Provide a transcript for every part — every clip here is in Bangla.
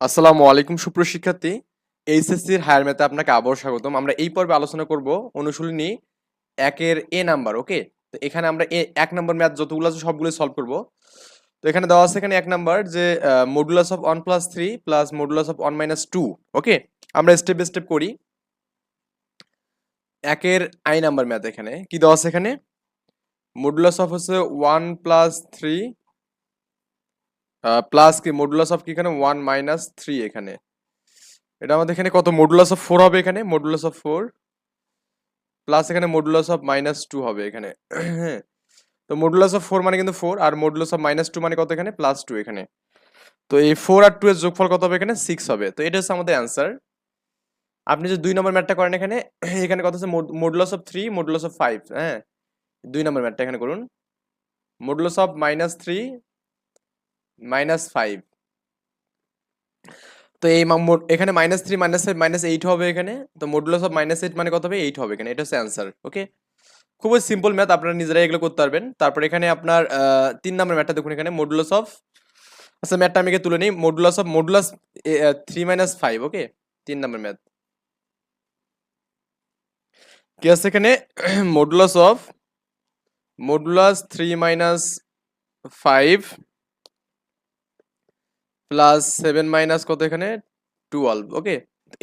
আসসালামু আলাইকুম সুপ্রশিক্ষার্থী এইচএসসির হায়ার ম্যাথে আপনাকে আবার স্বাগতম। আমরা এই পর্বে আলোচনা করব অনুশীলনী একের এ নাম্বার, ওকে? তো এখানে আমরা এ, এক নাম্বার ম্যাথ যতগুলো আছে সবগুলো সলভ করব। তো এখানে দেওয়া আছে এখানে এক নাম্বার যে modulus of one plus three plus modulus of one minus two okay? আমরা স্টেপ বাই স্টেপ করি। একের আই নাম্বার ম্যাথ এখানে। কি দেওয়া আছে এখানে? মডুলাস অফ হচ্ছে ওয়ান প্লাস থ্রি প্লাস কি মডুলাস অফ কি এখানে? ওয়ান মাইনাস থ্রি এখানে। এটা আমাদের এখানে কত? মডুলাস অফ ফোর হবে এখানে। মডুলাস অফ ফোর প্লাস এখানে মডুলাস অফ মাইনাস টু হবে এখানে। হ্যাঁ তো মডুলাস অফ ফোর মানে কিন্তু ফোর আর মডুলাস অফ মাইনাস টু মানে কত এখানে? প্লাস টু এখানে। তো এই ফোর আর টু এর যোগফল কত হবে এখানে? সিক্স হবে। তো এটা হচ্ছে আমাদের অ্যান্সার আপনি যে দুই নম্বর ম্যাটটা করেন এখানে এখানে কত হচ্ছে? Modulus of three modulus of five হ্যাঁ? দুই নম্বর ম্যাটটা এখানে করুন। Modulus of minus three minus five তো এই এখানে minus three minus five minus eight হবে এখানে। তো মডুলাস অফ মাইনাস এইট মানে কত হবে? এইট হবে এখানে। এটা হচ্ছে অ্যান্সার ওকে খুবই সিম্পল ম্যাথ আপনারা নিজেরাই এগুলো করতে পারবেন। তারপর এখানে আপনার তিন নম্বর ম্যাথটা দেখুন এখানে মডুলাস অফ আচ্ছা ম্যাথটা আমি তুলে নিই। Modulus of modulus three minus five okay তিন নম্বর ম্যাথ কি আছে এখানে? Modulus of modulus three minus five plus seven minus কত এখানে? টুয়েলভ ওকে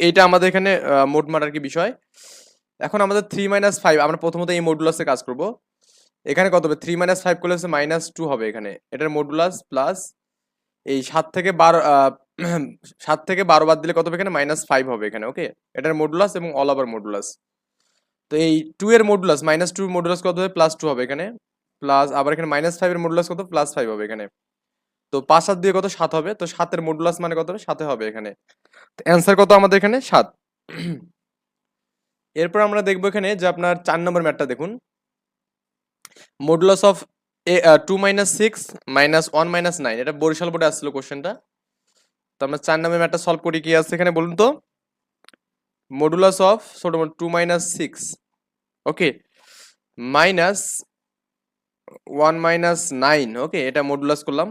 এইটা আমাদের এখানে আহ, মোটমাট আর কি বিষয়? এখন আমাদের থ্রি মাইনাস ফাইভ আমরা প্রথমত এই মডুলাসে কাজ করব। এখানে কত হবে? থ্রি মাইনাস ফাইভ করলে হচ্ছে মাইনাস টু হবে এখানে। এটার মডুলাস প্লাস এই সাত থেকে বারো সাত থেকে বারো বাদ দিলে কত হবে এখানে? মাইনাস ফাইভ হবে এখানে ওকে এটার মডুলাস এবং অল ওভার মডুলাস তো এই টু এর মডুলাস মাইনাস টু মডুলাস কত হবে? প্লাস টু হবে এখানে। প্লাস আবার এখানে মাইনাস ফাইভের মডুলাস কত? প্লাস ফাইভ হবে এখানে। তো পাঁচ সাত দিয়ে কত? সাত হবে। তো সাতের মডুলাস মানে কত হবে? হবে এখানে। অ্যান্সার কত আমাদের এখানে? সাত। এরপর আমরা দেখব এখানে যে আপনার চার নম্বর ম্যাটটা দেখুন। Modulus of A two minus six minus one minus nine এটা বরিশাল বোর্ডে আসছিল কোশ্চেনটা তো আমরা চার নম্বর ম্যাটটা সলভ করি কি আছে এখানে বলুন তো? মডুলাস অফ ছোট two minus six okay minus one minus nine okay এটা মডুলাস করলাম।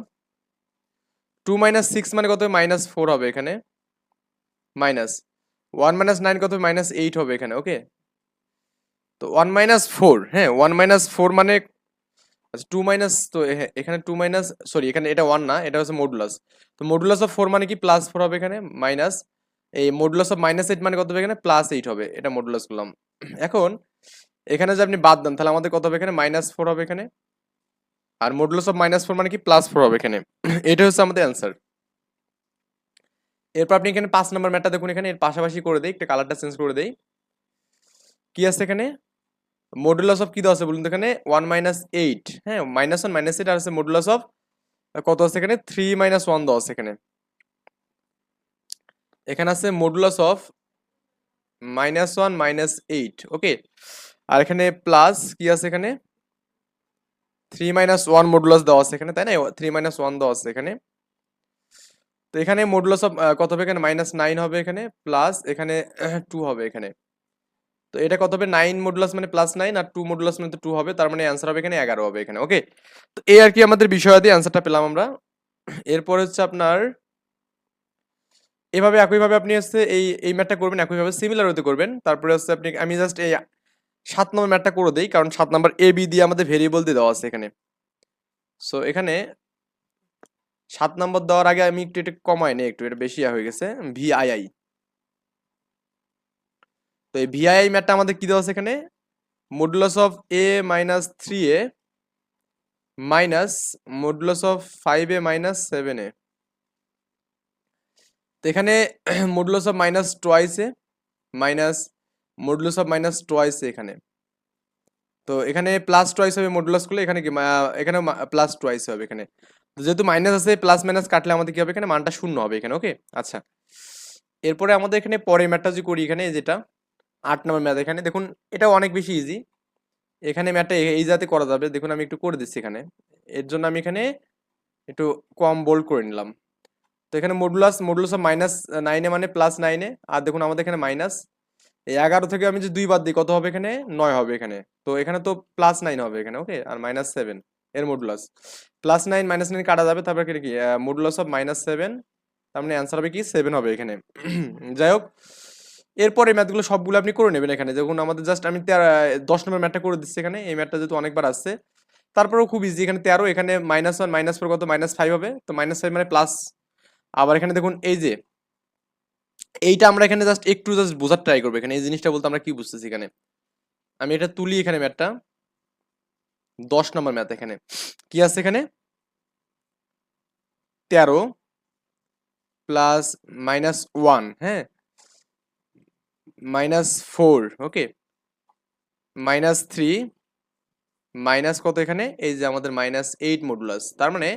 টু মাইনাস সিক্স মানে কত? মাইনাস ফোর হবে এখানে। মাইনাস। ওয়ান মাইনাস নাইন কত? মাইনাস এইট হবে এখানে, ওকে? তো ওয়ান মাইনাস ফোর হ্যাঁ ওয়ান মাইনাস ফোর মানে আচ্ছা টু মাইনাস তো এ- এখানে টু মাইনাস, সরি, এখানে এটা ওয়ান না, এটা হচ্ছে মডুলাস তো মডুলাস অফ ফোর মানে কি? প্লাস ফোর হবে এখানে মাইনাস এই মডুলাস অফ মাইনাস এইট মানে কত হবে এখানে? প্লাস এইট হবে, এটা মডুলাস করলাম এখন, এখানে যে আপনি বাদ দেন, তাহলে আমাদের কত হবে এখানে? মাইনাস ফোর হবে এখানে। আর মডুলাস অফ মাইনাস ফোর মানে কি? প্লাস ফোর হবে এখানে। এটা হচ্ছে আমাদের অ্যান্সার এরপর আপনি এখানে পাঁচ নম্বর ম্যাটটা দেখুন এখানে, এর পাশাপাশি করে দেই, একটা কালারটা চেঞ্জ করে দেই। কি আছে এখানে? মডুলাস অফ কি দেওয়া আছে বলুন তো এখানে? ওয়ান মাইনাস এইট হ্যাঁ মাইনাস ওয়ান মাইনাস এইট আর আছে মডুলাস অফ কত আছে এখানে? থ্রি মাইনাস ওয়ান দেওয়া আছে এখানে। এখানে আছে modulus of minus one minus eight okay আর এখানে প্লাস কি আছে এখানে? থ্রি মাইনাস ওয়ান মডুলাস দেওয়া আছে এখানে, তাই না? থ্রি মাইনাস ওয়ান দেওয়া আছে এখানে। তো এখানে মডুলাস অফ কত হবে এখানে? মাইনাস নাইন হবে এখানে প্লাস এখানে টু হবে এখানে। তো এটা কত হবে? নাইন মডুলাস মানে প্লাস নাইন আর টু মডুলাস মানে টু হবে, তার মানে অ্যান্সার হবে এখানে এগারো হবে এখানে ওকে তো এই আর কি আমাদের বিষয়াদি অ্যান্সারটা পেলাম আমরা। এরপর হচ্ছে আপনার, এভাবে একইভাবে আপনি হচ্ছে এই এই ম্যাটটা করবেন, একইভাবে সিমিলার হতে করবেন। তারপরে হচ্ছে আপনি, আমি জাস্ট এই সাত নম্বর ম্যাটটা করে দিই, কারণ সাত নম্বর এ বি দিয়ে আমাদের ভেরিয়েবল দিয়ে দেওয়া আছে এখানে। সো এখানে সাত নম্বর দেওয়ার আগে আমি একটু এটা কমাই নিই একটু, এটা বেশি হয়ে গেছে ভিআইআই তো এই ভিআইআই ম্যাটটা আমাদের কি দেওয়া আছে এখানে? Modulus of a minus three a minus modulus of five a minus seven a তো এখানে modulus of minus twice a minus modulus of minus twice এখানে। তো এখানে প্লাস টোয়াইস হবে মডুলাস করলে এখানে কি এখানে প্লাস টোয়াইস হবে এখানে। তো যেহেতু মাইনাস আছে প্লাস মাইনাস কাটলে আমাদের কি হবে? এখানে মানটা শূন্য হবে এখানে ওকে আচ্ছা। এরপরে আমাদের এখানে পরের ম্যাথটা যে করি এখানে যেটা, আট নম্বর ম্যাথ এখানে। দেখুন এটা অনেক বেশি ইজি এখানে ম্যাথটা এই যাতে করা যাবে। দেখুন, আমি একটু করে দিচ্ছি এখানে। এর জন্য আমি এখানে একটু কম বোল্ড করে নিলাম। তো এখানে মডুলাস মডুলাস অফ মাইনাস নাইনে মানে প্লাস নাইনে আর দেখুন, আমাদের এখানে মাইনাস এই এগারো থেকে আমি যে দুই বাদ দিই, কত হবে এখানে? নয় হবে এখানে। তো এখানে তো প্লাস নাইন হবে এখানে ওকে আর মাইনাস সেভেন এর modulus plus nine minus nine কাটা যাবে, তারপরে কি? মডুলাস অফ মাইনাস সেভেন তার মানে অ্যান্সার হবে কি? সেভেন হবে এখানে। যাই হোক, এরপরে ম্যাথগুলো সবগুলো আপনি করে নেবেন এখানে। দেখুন, আমাদের জাস্ট আমি দশ নম্বর ম্যাথটা করে দিচ্ছি এখানে। এই ম্যাথটা যেহেতু অনেকবার আসছে, তারপরেও খুব ইজি এখানে তেরো, এখানে মাইনাস ওয়ান মাইনাস ফোর কত? মাইনাস ফাইভ হবে। তো মাইনাস ফাইভ মানে প্লাস আবার এখানে দেখুন, এই যে এইটা আমরা এখানে জাস্ট একটু জাস্ট বোঝার ট্রাই করব। এখানে এই জিনিসটা বলতে আমরা কি বুঝতেছি এখানে? আমি এটা তুলি এখানে ম্যাথটা। দশ নম্বর ম্যাথ এখানে। কি আছে এখানে? তেরো প্লাস মাইনাস ওয়ান হ্যাঁ? Minus four okay minus three minus কত এখানে? এই যে আমাদের মাইনাস এইট মডুলাস তার মানে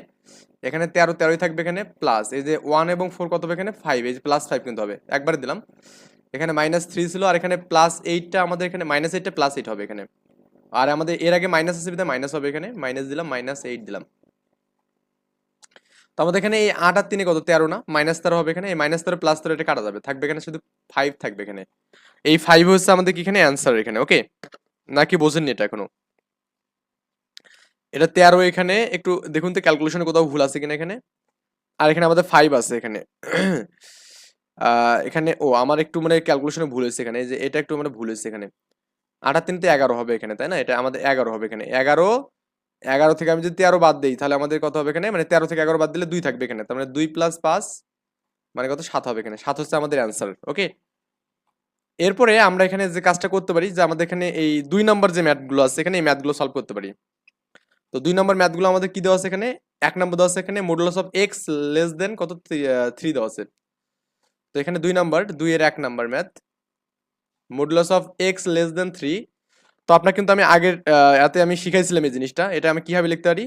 এখানে তেরো, তেরোই থাকবে এখানে প্লাস এই যে ওয়ান এবং ফোর কত হবে এখানে? ফাইভ এই যে প্লাস ফাইভ কিন্তু হবে। একবারে দিলাম। এখানে মাইনাস থ্রি ছিল আর এখানে প্লাস এইটটা আমাদের এখানে মাইনাস এইটটা প্লাস এইট হবে এখানে। আর আমাদের এর আগে মাইনাস আছে বিধায় মাইনাস হবে এখানে। মাইনাস দিলাম মাইনাস এইট দিলাম। তো আমাদের এখানে এই আট আর তিনে কত? তেরো না? মাইনাস তেরো হবে এখানে। এই মাইনাস তেরো প্লাস তেরো এটা কাটা যাবে। থাকবে এখানে শুধু ফাইভ থাকবে এখানে। এই ফাইভ হচ্ছে আমাদের কি এখানে? অ্যান্সার এখানে ওকে নাকি বোঝেননি এটা এখনও? এটা তেরো এখানে, একটু দেখুন তো ক্যালকুলেশনে কোথাও ভুল আছে কিনা এখানে। আর এখানে আমাদের ফাইভ আছে এখানে। এখানে, ও, আমার একটু মানে ক্যালকুলেশনে ভুল হয়েছে এখানে যে এটা একটু মানে ভুল হয়েছে এখানে। আটার তিনতে এগারো হবে এখানে, তাই না? এটা আমাদের এগারো হবে এখানে। এগারো এগারো থেকে আমি যদি তেরো বাদ দিই, তাহলে আমাদের কত হবে এখানে? মানে তেরো থেকে এগারো বাদ দিলে দুই থাকবে এখানে, তার মানে দুই প্লাস পাঁচ মানে কত? সাত হবে এখানে। সাত হচ্ছে আমাদের অ্যান্সার ওকে এরপরে আমরা এখানে যে কাজটা করতে পারি, যে আমাদের এখানে এই দুই নম্বর যে ম্যাথগুলো আছে, এখানে এই ম্যাথগুলো সলভ করতে পারি। তো দুই নম্বর ম্যাথগুলো আমাদের কি দেওয়া আছে এখানে? এক নম্বর দেওয়া আছে এখানে modulus of x less than কত? থ্রি দেওয়া আছে। তো এখানে দুই নাম্বার, দুই এর এক number math. Modulus of x less than three তো আপনার কিন্তু আমি আগের এতে আমি শিখাইছিলাম এই জিনিসটা। এটা আমি কীভাবে লিখতে পারি?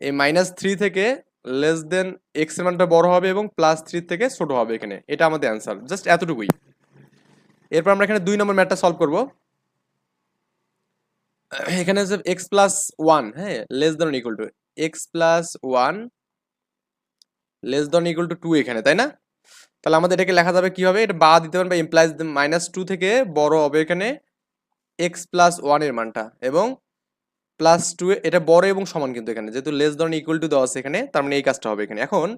এই মাইনাস থ্রি থেকে লেস দেন এক্সের মানটা বড় হবে এবং প্লাস থ্রি থেকে ছোট হবে এখানে। এটা আমাদের অ্যান্সার জাস্ট এতটুকুই। এরপর আমরা এখানে দুই নম্বর ম্যাথটা সলভ করব। এখানে যে এক্স প্লাস ওয়ান হ্যাঁ less than equal to x plus one less than equal to two এখানে, তাই না? তাহলে আমাদের এটাকে লেখা যাবে কি হবে এটা বা দিতে পারেন বা ইমপ্লাইজ মাইনাস টু থেকে বড় হবে এখানে এক্স প্লাস ওয়ানের মানটা এবং প্লাস টু এটা বড় এবং সমান কিন্তু এখানে। যেহেতু লেস দেন ইকুয়াল টু দেওয়া আছে এখানে, তার মানে এই কাজটা হবে এখানে। এখন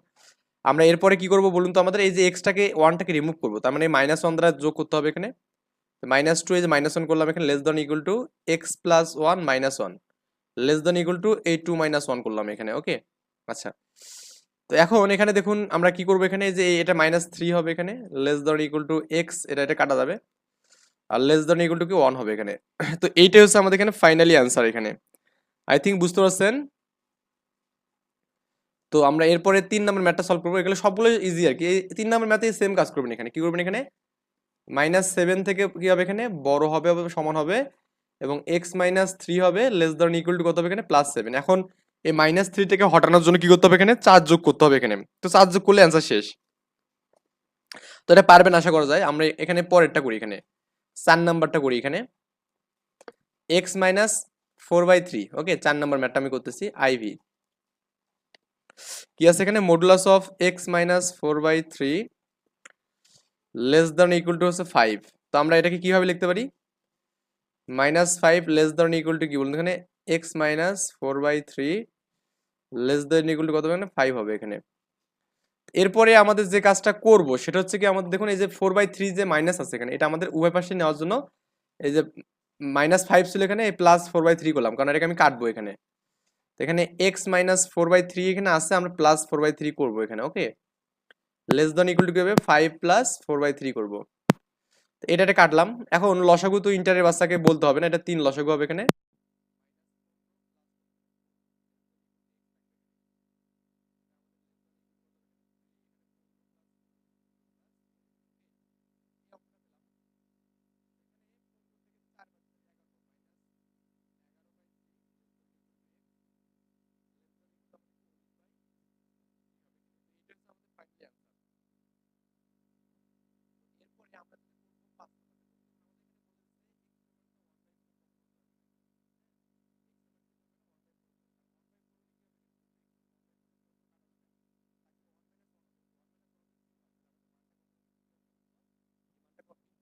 আমরা এরপরে কি করব বলুন তো? আমাদের এই যে এক্সটাকে ওয়ানটাকে রিমুভ করব, তার মানে মাইনাস ওয়ান দ্বারা যোগ করতে হবে এখানে। মাইনাস টু এই যে মাইনাস ওয়ান করলাম এখানে less than equal to x plus one minus one less than equal to এই টু মাইনাস ওয়ান করলাম এখানে ওকে আচ্ছা। তো এখন এখানে দেখুন, আমরা কি করব এখানে? যে এটা মাইনাস থ্রি হবে এখানে less than equal to x এটা এটা কাটা যাবে। আর লেস দেন ইকুয়াল টু কি? ওয়ান হবে এখানে। তো এইটাই হচ্ছে আমাদের এখানে ফাইনালি অ্যান্সার এখানে। আই থিঙ্ক বুঝতে পারছেন? তো আমরা এরপরে তিন নম্বর ম্যাথটা সলভ করব। এগুলো সবগুলো ইজি আর কি। তিন নম্বর ম্যাথে সেম কাজ করবেন এখানে। কি করবেন এখানে? মাইনাস সেভেন থেকে কি হবে এখানে? বড় হবে সমান হবে এবং এক্স মাইনাস থ্রি হবে লেস দেন ইকুয়াল টু কত হবে এখানে? প্লাস সেভেন এখন এই মাইনাস থ্রি থেকে হটানোর জন্য কি করতে হবে এখানে? চার যোগ করতে হবে এখানে। তো চার যোগ করলে অ্যান্সার শেষ। তো এটা পারবেন আশা করা যায়। আমরা এখানে পরেরটা করি এখানে। চার নাম্বারটা করি এখানে। X minus four by three okay চার নাম্বার ম্যাটটা আমি করতেছি। আইভি কি আছে এখানে? Modulus of x minus four by three less than equal to হচ্ছে ফাইভ তো আমরা এটাকে কীভাবে লিখতে পারি? Minus five less than equal to কি বলুন এখানে? X minus four by three less than equal to কত হবে ফাইভ হবে এখানে। এরপরে আমাদের যে কাজটা করব, সেটা হচ্ছে কি আমাদের দেখুন এই যে ফোর বাই থ্রি যে মাইনাস আছে এখানে, এটা আমাদের উভয় পাশে নেওয়ার জন্য এই যে মাইনাস ফাইভ ছিল এখানে প্লাস ফোর বাই থ্রি করলাম। কারণ এটাকে আমি কাটবো এখানে। এখানে x minus four by three এখানে আছে, আমরা প্লাস ফোর বাই থ্রি করব এখানে okay less than equal to কি হবে five plus four by three করব। এটা কাটলাম। এখন লসাগু তো ইন্টারের বাচ্চাকে বলতে হবে না, এটা তিন লসাগু হবে এখানে।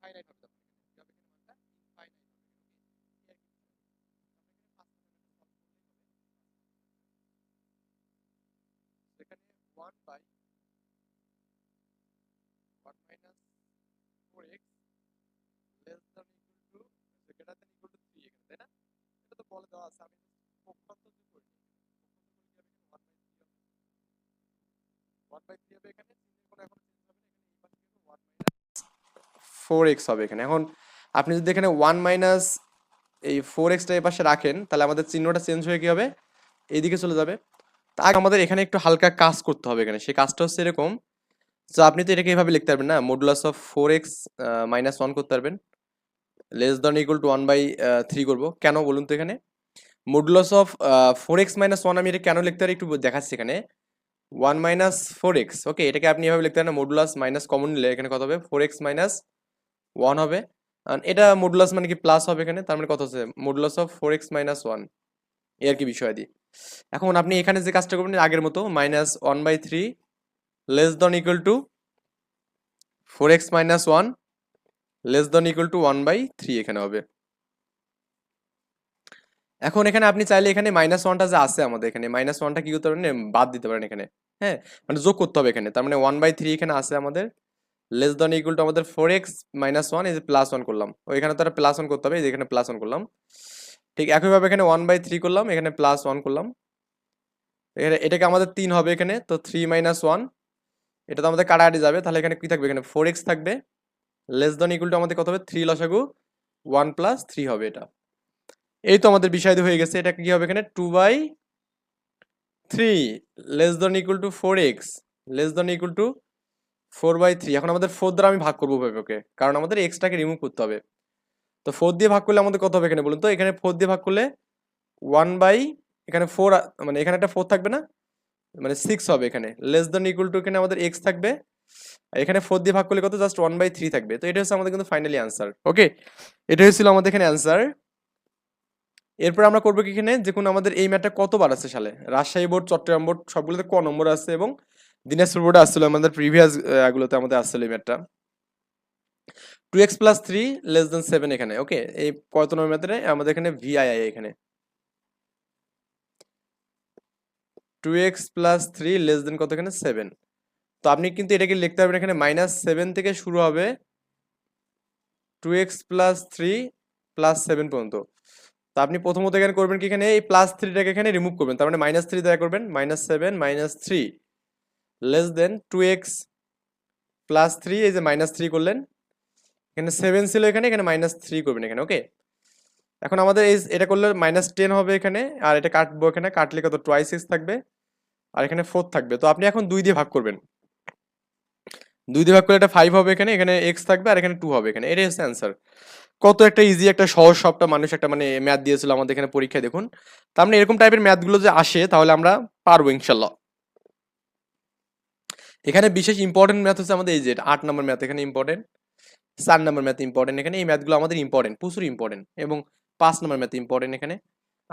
ইনফাইনাইট হবে তখন এখানে হবে এখানে মানটা ইনফাইনাইট হবে এখানে ওকে এখানে পাঁচ নাম্বারটা সলভ করলেই হবে সেখানে 1 বাই 1 মাইনাস 4x আছে, আমি পক্ষান্তর যে করি ওয়ান বাই থ্রি হবে। এখানে এখন চেঞ্জ হবে না, এখানে এখানে। এখন আপনি যদি এখানে ওয়ান মাইনাস এই ফোর এক্সটা এই পাশে রাখেন, তাহলে আমাদের চিহ্নটা চেঞ্জ হয়ে কি হবে? এইদিকে চলে যাবে। তা আমাদের এখানে একটু হালকা কাজ করতে হবে এখানে। সেই কাজটা হচ্ছে এরকম, তো আপনি তো এটাকে এইভাবে লিখতে পারবেন না modulus of four x minus one করতে পারবেন। Less than equal to one by three করব। কেন বলুন তো এখানে? Modulus of four x minus one আমি এটা কেন লিখতে পারি একটু দেখাচ্ছি এখানে। One minus four x okay এটাকে আপনি এভাবে লিখতে পারেন মডুলাস মাইনাস কমন নিলে এখানে কত হবে? ফোর এক্স মাইনাস ওয়ান হবে। এটা মডুলাস মানে কি প্লাস হবে এখানে? তার মানে কত হচ্ছে? Modulus of four x minus one এ আর কি বিষয় দিই এখন আপনি এখানে যে কাজটা করবেন, আগের মতো minus one by three less than equal to four x minus one less than equal to one by three এখানে হবে। এখন এখানে আপনি চাইলে এখানে মাইনাস ওয়ানটা যে আছে আমাদের এখানে মাইনাস ওয়ানটা কি করতে পারেন? বাদ দিতে পারেন এখানে হ্যাঁ? মানে যোগ করতে হবে এখানে, তার মানে ওয়ান বাই থ্রি এখানে আছে আমাদের লেস দন ইকুয়াল টু আমাদের ফোর এক্স মাইনাস ওয়ান এই যে প্লাস ওয়ান করলাম। ও, এখানে তো প্লাস ওয়ান করতে হবে, এই যে এখানে প্লাস ওয়ান করলাম। ঠিক একইভাবে এখানে ওয়ান বাই থ্রি করলাম, এখানে প্লাস ওয়ান করলাম। এখানে এটাকে আমাদের তিন হবে এখানে, তো থ্রি মাইনাস ওয়ান এটা তো আমাদের কাটাকাটি যাবে, তাহলে এখানে কি থাকবে? এখানে ফোর এক্স থাকবে লেস দন ইকুয়াল টু আমাদের কত হবে? থ্রি লসাগু ওয়ান প্লাস থ্রি হবে এটা। এই তো আমাদের বিষয় হয়ে গেছে এটা কি হবে এখানে? Two by three less than equal to four x less than equal to four by three এখন আমাদের ফোর দ্বারা আমি ভাগ করব ওকে কারণ আমাদের এক্সটাকে রিমুভ করতে হবে। তো ফোর দিয়ে ভাগ করলে আমাদের কত হবে এখানে বলুন তো? এখানে ফোর দিয়ে ভাগ করলে ওয়ান বাই এখানে ফোর মানে এখানে একটা ফোর থাকবে না? মানে সিক্স হবে এখানে। লেস দেন ইকুয়াল টু এখানে আমাদের এক্স থাকবে। এখানে ফোর দিয়ে ভাগ করলে কত? জাস্ট ওয়ান বাই থ্রি থাকবে। তো এটা হচ্ছে আমাদের কিন্তু ফাইনালি অ্যান্সার ওকে এটা হচ্ছিল আমাদের এখানে অ্যান্সার এরপর আমরা করব কি এখানে? যে কোনো আমাদের এই ম্যাটটা কতবার আছে সালে? রাজশাহী বোর্ড, চট্টগ্রাম বোর্ড, সবগুলোতে ক নম্বর আছে এবং দিনাজপুর বোর্ডে আসছিল আমাদের প্রিভিয়াস গুলোতে আমাদের আসছিল এই ম্যাটটা two x plus three less than seven এখানে ওকে এই কত নম্বর ম্যাথে আমাদের এখানে ভিআইআই এখানে। Two x plus three less than কত এখানে? সেভেন তো আপনি কিন্তু এটাকে লিখতে পারবেন এখানে মাইনাস সেভেন থেকে শুরু হবে two x plus three plus seven পর্যন্ত। তো আপনি প্রথমত এখানে করবেন কি? এখানে এই প্লাস থ্রিটাকে এখানে রিমুভ করবেন। তার মানে মাইনাস থ্রি দ্বারা করবেন minus seven minus three less than two x plus three এই যে মাইনাস থ্রি করলেন। এখানে সেভেন ছিল এখানে এখানে মাইনাস থ্রি করবেন এখানে ওকে এখন আমাদের এই এটা করলে মাইনাস টেন হবে এখানে, আর এটা কাটবো এখানে, কাটলে কত? টোয়াই সিক্স থাকবে, আর এখানে ফোর থাকবে। তো আপনি এখন দুই দিয়ে ভাগ করবেন। দুই দিয়ে ভাগ করলে এটা ফাইভ হবে এখানে এখানে এক্স থাকবে, আর এখানে টু হবে এখানে। এটাই হচ্ছে অ্যান্সার কত একটা ইজি একটা সহজ, সবটা মানুষ একটা মানে ম্যাথ দিয়েছিল আমাদের এখানে পরীক্ষায়, দেখুন। তার মানে এরকম টাইপের ম্যাথগুলো যে আসে, তাহলে আমরা পারব ইনশাল্লাহ। এখানে বিশেষ ইম্পর্টেন্ট ম্যাথ হচ্ছে আমাদের এই যে, আট নম্বর ম্যাথ এখানে ইম্পর্টেন্ট চার নম্বর ম্যাথ ইম্পর্টেন্ট এখানে এই ম্যাথগুলো আমাদের ইম্পর্টেন্ট প্রচুর ইম্পর্টেন্ট এবং পাঁচ নম্বর ম্যাথ ইম্পর্টেন্ট এখানে।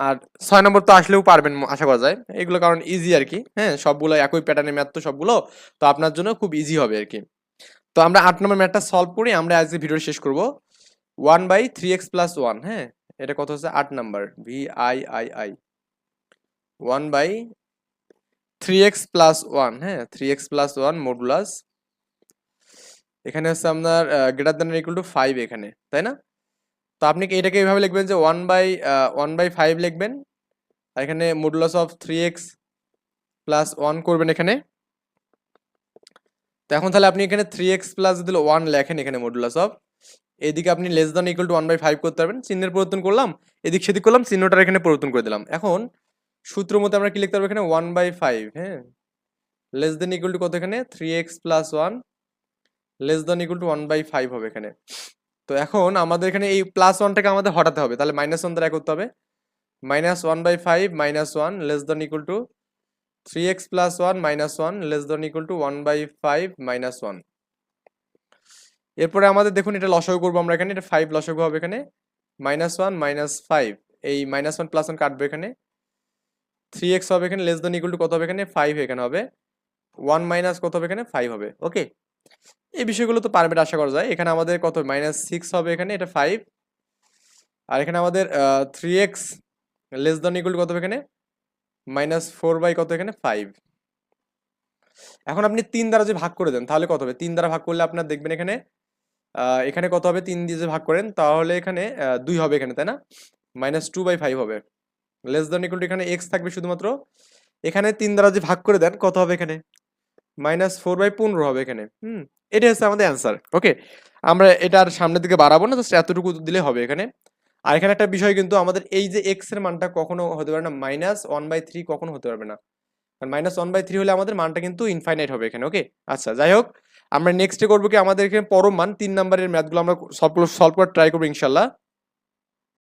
আর ছয় নম্বর তো আসলেও পারবেন, আশা করা যায়। এগুলো কারণ ইজি আর কি হ্যাঁ সবগুলো একই প্যাটার্নের ম্যাথ তো সবগুলো, তো আপনার জন্য খুব ইজি হবে আর কি। তো আমরা আট নম্বর ম্যাথটা সলভ করি আমরা আজকে ভিডিও শেষ করব। One by three x plus one হ্যাঁ? এটা কত হচ্ছে? আট number V I I I one by three x plus one হ্যাঁ? Three x plus one, modulus. এখানে হচ্ছে আপনার greater than equal to five এখানে, তাই না? তো আপনি এটাকে এইভাবে লিখবেন যে one by one by five লিখবেন? আর এখানে modulus of three x plus one করবেন এখানে। তো এখন তাহলে আপনি এখানে থ্রি এক্স প্লাস যদি ওয়ান লেখেন এখানে মডুলাস অফ এদিকে আপনি less than equal to one by five করতে পারবেন। চিহ্নের পরিবর্তন করলাম, এদিক সেদিক করলাম, চিহ্নটার এখানে পরিবর্তন করে দিলাম। এখন সূত্র মতো আমরা কি লিখতে পারব এখানে? ওয়ান বাই ফাইভ হ্যাঁ? লেস দেন ইকুয়াল টু কত এখানে? Three x plus one less than equal to one by five হবে এখানে। তো এখন আমাদের এখানে এই প্লাস ওয়ানটাকে আমাদের হটাতে হবে। তাহলে মাইনাস ওয়ান দ্বারা করতে হবে। Minus one by five minus one less than equal to three x plus one minus one less than equal to one by five minus one এরপরে আমাদের দেখুন, এটা লসাগু করব আমরা এখানে, এটা ফাইভ লসাগু হবে এখানে মাইনাস ওয়ান মাইনাস ফাইভ এই মাইনাস ওয়ান প্লাস ওয়ান কাটবে এখানে থ্রি এক্স হবে এখানে লেস দেন ইকুয়াল টু কত হবে এখানে ফাইভ এখানে হবে ওয়ান মাইনাস কত হবে এখানে ফাইভ হবে ওকে এই বিষয়গুলো তো পারবেন আশা করা যায়, এখানে আমাদের কত মাইনাস সিক্স হবে এখানে, এটা ফাইভ আর এখানে আমাদের three x less than equal কত হবে এখানে মাইনাস ফোর বাই কত এখানে ফাইভ এখন আপনি তিন দ্বারা যে ভাগ করে দেন, তাহলে কত হবে? তিন দ্বারা ভাগ করলে আপনার দেখবেন এখানে এখানে কত হবে? তিন দিয়ে ভাগ করেন, তাহলে এখানে দুই হবে এখানে, তাই না? মাইনাস টু বাই ফাইভ হবে। লেস দেন ইকুয়াল টু এখানে এক্স থাকবে শুধুমাত্র। এখানে তিন দ্বারা যে ভাগ করে দেন, কত হবে এখানে? মাইনাস ফোর বাই পনেরো হবে এখানে। হুম এটা হচ্ছে আমাদের অ্যান্সার ওকে আমরা এটা আর সামনের দিকে বাড়াবো না জাস্ট এতটুকু দিলে হবে এখানে। আর এখানে একটা বিষয় কিন্তু আমাদের এই যে এক্সের মানটা কখনো হতে পারে না মাইনাস ওয়ান বাই থ্রি কখনো হতে পারবে না। কারণ মাইনাস ওয়ান বাই থ্রি হলে আমাদের মানটা কিন্তু ইনফাইনাইট হবে এখানে ওকে আচ্ছা যাই হোক আমরা নেক্সটে করব কি আমাদের এখানে পরম মান, তিন নাম্বারের ম্যাথগুলো আমরা সবগুলো সলভ করার ট্রাই করব ইনশাল্লাহ।